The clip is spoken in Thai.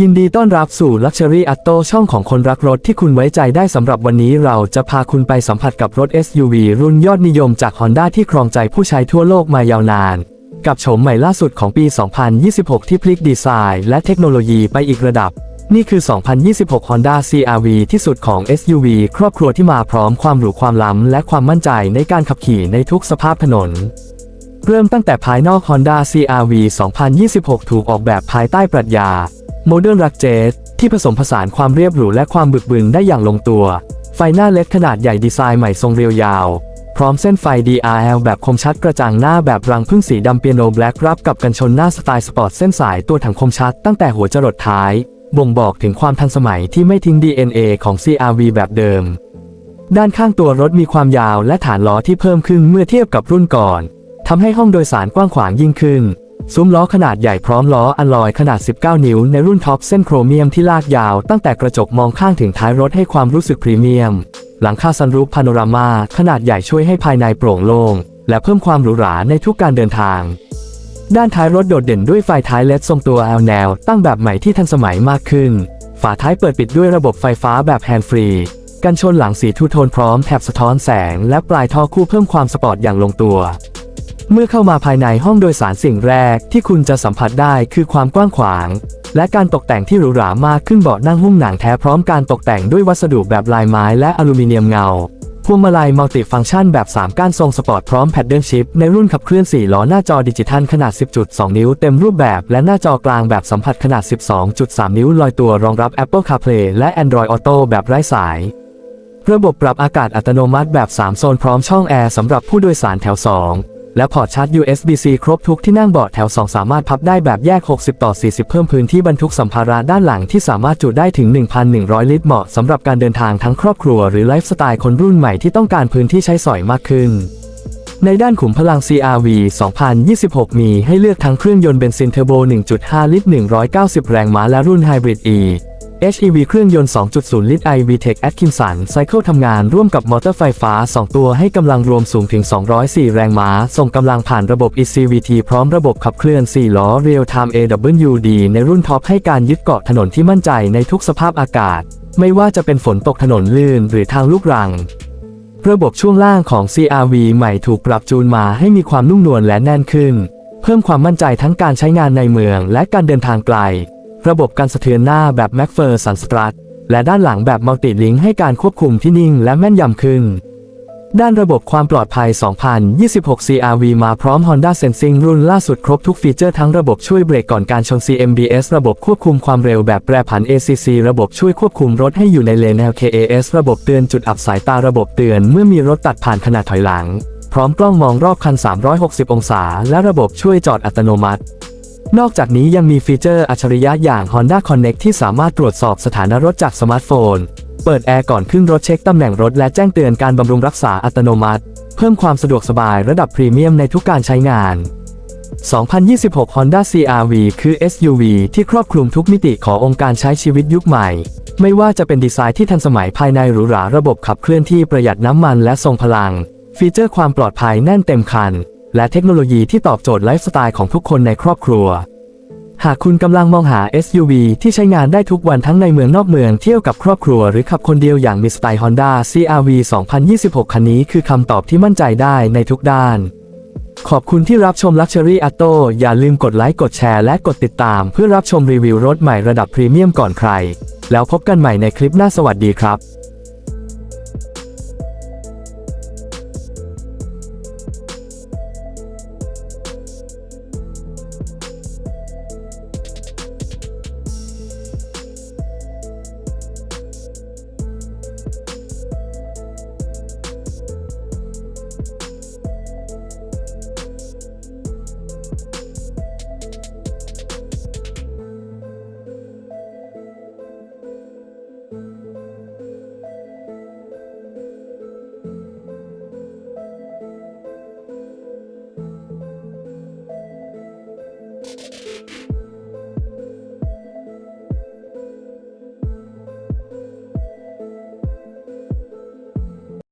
ยินดีต้อนรับสู่ Luxury Auto ช่องของคนรักรถที่คุณไว้ใจได้สำหรับวันนี้เราจะพาคุณไปสัมผัสกับรถ SUV รุ่นยอดนิยมจาก Honda ที่ครองใจผู้ใช้ทั่วโลกมายาวนาน กับโฉมใหม่ล่าสุดของปี 2026 ที่พลิกดีไซน์และเทคโนโลยีไปอีกระดับ นี่คือ 2026 Honda CR-V ที่สุดของ SUV ครอบครัวที่มาพร้อมความหรูความล้ำและความมั่นใจในการขับขี่ในทุกสภาพถนนเริ่มตั้งแต่ภายนอก Honda CR-V 2026 ถูกออกแบบภายใต้ปรัชญา Modern r u g j e t ที่ผสมผสานความเรียบหรูและความบึกบึนได้อย่างลงตัว ไฟหน้าเล็ดขนาดใหญ่ดีไซน์ใหม่ทรงเรียวยาว พร้อมเส้นไฟ DRL แบบคมชัดกระจ่างหน้าแบบรังพึ่งสีดำเปียโนแบล็กรับกับกันชนหน้าสไตล์สปอร์ตเส้นสายตัวถังคมชัดตั้งแต่หัวจรดท้าย บ่งบอกถึงความทันสมัยที่ไม่ทิ้ง DNA ของ CRV แบบเดิม ด้านข้างตัวรถมีความยาวและฐานล้อที่เพิ่มขึ้นเมื่อเทียบกับรุ่นก่อนทำให้ห้องโดยสารกว้างขวางยิ่งขึ้น ซุ้มล้อขนาดใหญ่พร้อมล้ออลลอยขนาด 19 นิ้วในรุ่นท็อปเส้นโครเมียมที่ลากยาว ตั้งแต่กระจกมองข้างถึงท้ายรถให้ความรู้สึกพรีเมียม หลังคาซันรูฟพาโนรามาขนาดใหญ่ช่วยให้ภายในโปร่งโล่งและเพิ่มความหรูหราในทุกการเดินทาง ด้านท้ายรถโดดเด่นด้วยไฟท้ายเลดทรงตัว L แนว ตั้งแบบใหม่ที่ทันสมัยมากขึ้น ฝาท้ายเปิดปิดด้วยระบบไฟฟ้าแบบแฮนด์ฟรีกันชนหลังสีทูโทนพร้อมแถบสะท้อนแสง และปลายท่อคู่เพิ่มความสปอร์ตอย่างลงตัว เมื่อเข้ามาภายในห้องโดยสารสิ่งแรกที่คุณจะสัมผัสได้คือความกว้างขวาง และการตกแต่งที่หรูหรามากขึ้นเบาะนั่งหุ้มหนังแท้พร้อมการตกแต่งด้วยวัสดุแบบลายไม้และอลูมิเนียมเงาพวงมาลัยมัลติฟังก์ชันแบบ 3 ก้านทรงสปอร์ตพร้อมแพดเดิลชิพในรุ่นขับเคลื่อน 4 ล้อหน้าจอดิจิทัลขนาด 10.2 นิ้วเต็มรูปแบบ และหน้าจอกลางแบบสัมผัสขนาด 12.3 นิ้วลอยตัวรองรับ Apple CarPlay และ Android Auto แบบไร้สายระบบปรับอากาศอัตโนมัติแบบ 3 โซนพร้อมช่องแอร์สำหรับผู้โดยสารแถว 2 และพอร์ตชาร์จ USB-C ครบทุกที่นั่งเบาะแถว 2 สามารถพับได้แบบแยก 60 ต่อ 40 เพิ่มพื้นที่บรรทุกสัมภาระด้านหลังที่สามารถจุได้ถึง 1,100 ลิตรเหมาะสำหรับการเดินทางทั้งครอบครัวหรือไลฟ์สไตล์คนรุ่นใหม่ที่ต้องการพื้นที่ใช้สอยมากขึ้น ในด้านขุมพลัง CRV 2026 มีให้เลือกทั้งเครื่องยนต์เบนซินเทอร์โบ 1.5 ลิตร 190 แรงม้าและรุ่นไฮบริด E HEV เครื่องยนต์ 2.0 ลิตร iVTEC Atkinson Cycle ทำงานร่วมกับมอเตอร์ไฟฟ้า 2 ตัวให้กำลังรวมสูงถึง 204 แรงม้า ส่งกำลังผ่านระบบ ECVT พร้อมระบบขับเคลื่อน 4 ล้อ Real Time AWD ในรุ่นท็อปให้การยึดเกาะถนนที่มั่นใจในทุกสภาพอากาศ ไม่ว่าจะเป็นฝนตกถนนลื่นหรือทางลูกรัง ระบบช่วงล่างของ CRV ใหม่ถูกปรับจูนมาให้มีความนุ่มนวลและแน่นขึ้น เพิ่มความมั่นใจทั้งการใช้งานในเมืองและการเดินทางไกล ระบบการสะเทือนหน้าแบบ m a c p h e r s o n Strut และด้านหลังแบบ Multi-link ให้การควบคุมที่นิ่งและแม่นยำขึ้น ด้านระบบความปลอดภัย 2026 CRV มาพร้อม Honda Sensing รุ่นล่าสุดครบทุกฟีเจอร์ทั้งระบบช่วยเบรกก่อนการชน CMBS ระบบควบคุมความเร็วแบบแปรผัน ACC ระบบช่วยควบคุมรถให้อยู่ในเลน LKAS ระบบเตือนจุดอับสายตาระบบเตือนเมื่อมีรถตัดผ่านขณะถอยหลัง พร้อมกล้องมองรอบคัน 360 องศา และระบบช่วยจอดอัตโนมัติ นอกจากนี้ยังมีฟีเจอร์อัจฉริยะอย่าง Honda Connect ที่สามารถตรวจสอบสถานะรถจากสมาร์ทโฟน เปิดแอร์ก่อนขึ้นรถเช็คตำแหน่งรถและแจ้งเตือนการบำรุงรักษาอัตโนมัติ เพิ่มความสะดวกสบายระดับพรีเมียมในทุกการใช้งาน 2026 Honda CR-V คือ SUV ที่ครอบคลุมทุกมิติขององค์การใช้ชีวิตยุคใหม่ ไม่ว่าจะเป็นดีไซน์ที่ทันสมัยภายในหรูหราระบบขับเคลื่อนที่ประหยัดน้ำมันและทรงพลัง ฟีเจอร์ความปลอดภัยแน่นเต็มคัน และเทคโนโลยีที่ตอบโจทย์ไลฟ์สไตล์ของทุกคนในครอบครัว หากคุณกำลังมองหา SUV ที่ใช้งานได้ทุกวันทั้งในเมืองนอกเมืองเที่ยวกับครอบครัวหรือขับคนเดียวอย่างมีสไตล์ Honda CR-V 2026 คันนี้คือคำตอบที่มั่นใจได้ในทุกด้าน ขอบคุณที่รับชม Luxury Auto อย่าลืมกดไลค์กดแชร์และกดติดตาม เพื่อรับชมรีวิวรถใหม่ระดับพรีเมียมก่อนใคร แล้วพบกันใหม่ในคลิปหน้าสวัสดีครับ